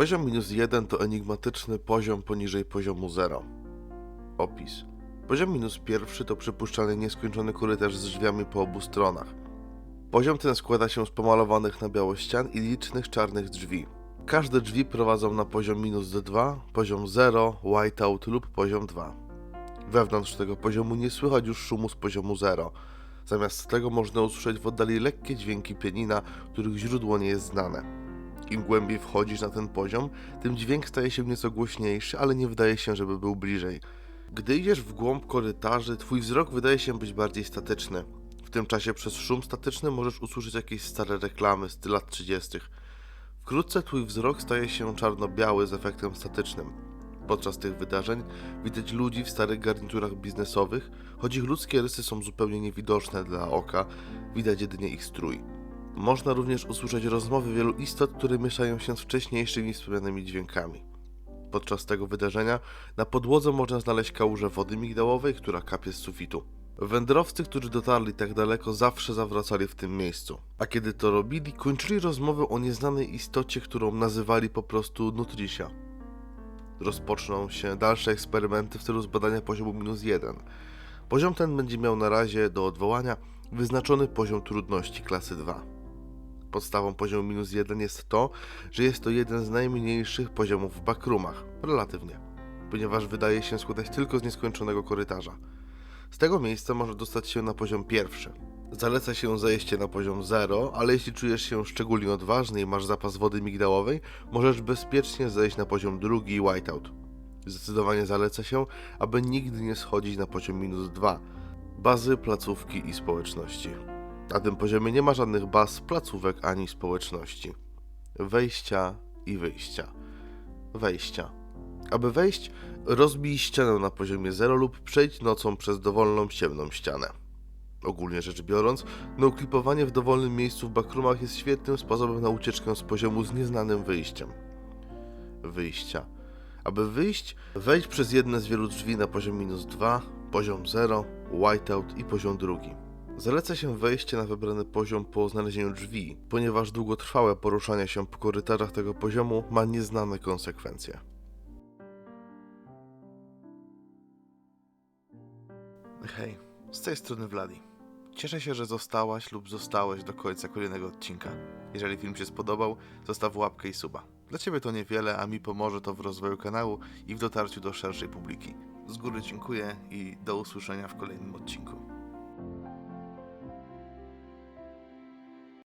Poziom minus 1 to enigmatyczny poziom poniżej poziomu 0. Opis. Poziom minus pierwszy to przypuszczalnie nieskończony korytarz z drzwiami po obu stronach. Poziom ten składa się z pomalowanych na biało ścian i licznych czarnych drzwi. Każde drzwi prowadzą na poziom minus 2, poziom 0, whiteout lub poziom 2. Wewnątrz tego poziomu nie słychać już szumu z poziomu 0. Zamiast tego można usłyszeć w oddali lekkie dźwięki pianina, których źródło nie jest znane. Im głębiej wchodzisz na ten poziom, tym dźwięk staje się nieco głośniejszy, ale nie wydaje się, żeby był bliżej. Gdy idziesz w głąb korytarzy, twój wzrok wydaje się być bardziej statyczny. W tym czasie przez szum statyczny możesz usłyszeć jakieś stare reklamy z lat 30. Wkrótce twój wzrok staje się czarno-biały z efektem statycznym. Podczas tych wydarzeń widać ludzi w starych garniturach biznesowych, choć ich ludzkie rysy są zupełnie niewidoczne dla oka, widać jedynie ich strój. Można również usłyszeć rozmowy wielu istot, które mieszają się z wcześniejszymi wspomnianymi dźwiękami. Podczas tego wydarzenia na podłodze można znaleźć kałużę wody migdałowej, która kapie z sufitu. Wędrowcy, którzy dotarli tak daleko, zawsze zawracali w tym miejscu. A kiedy to robili, kończyli rozmowę o nieznanej istocie, którą nazywali po prostu Nutricia. Rozpoczną się dalsze eksperymenty w celu zbadania poziomu minus 1. Poziom ten będzie miał na razie do odwołania wyznaczony poziom trudności klasy 2. Podstawą poziomu minus 1 jest to, że jest to jeden z najmniejszych poziomów w backroomach, relatywnie, ponieważ wydaje się składać tylko z nieskończonego korytarza. Z tego miejsca można dostać się na poziom pierwszy. Zaleca się zejście na poziom 0, ale jeśli czujesz się szczególnie odważny i masz zapas wody migdałowej, możesz bezpiecznie zejść na poziom drugi i whiteout. Zdecydowanie zaleca się, aby nigdy nie schodzić na poziom minus 2, bazy, placówki i społeczności. Na tym poziomie nie ma żadnych baz, placówek ani społeczności. Wejścia i wyjścia. Wejścia. Aby wejść, rozbij ścianę na poziomie 0 lub przejdź nocą przez dowolną ciemną ścianę. Ogólnie rzecz biorąc, noklipowanie w dowolnym miejscu w backroomach jest świetnym sposobem na ucieczkę z poziomu z nieznanym wyjściem. Wyjścia. Aby wyjść, wejdź przez jedne z wielu drzwi na poziom minus 2, poziom 0, whiteout i poziom drugi. Zaleca się wejście na wybrany poziom po znalezieniu drzwi, ponieważ długotrwałe poruszanie się po korytarzach tego poziomu ma nieznane konsekwencje. Hej, z tej strony Vladi. Cieszę się, że zostałaś lub zostałeś do końca kolejnego odcinka. Jeżeli film się spodobał, zostaw łapkę i suba. Dla Ciebie to niewiele, a mi pomoże to w rozwoju kanału i w dotarciu do szerszej publiki. Z góry dziękuję i do usłyszenia w kolejnym odcinku.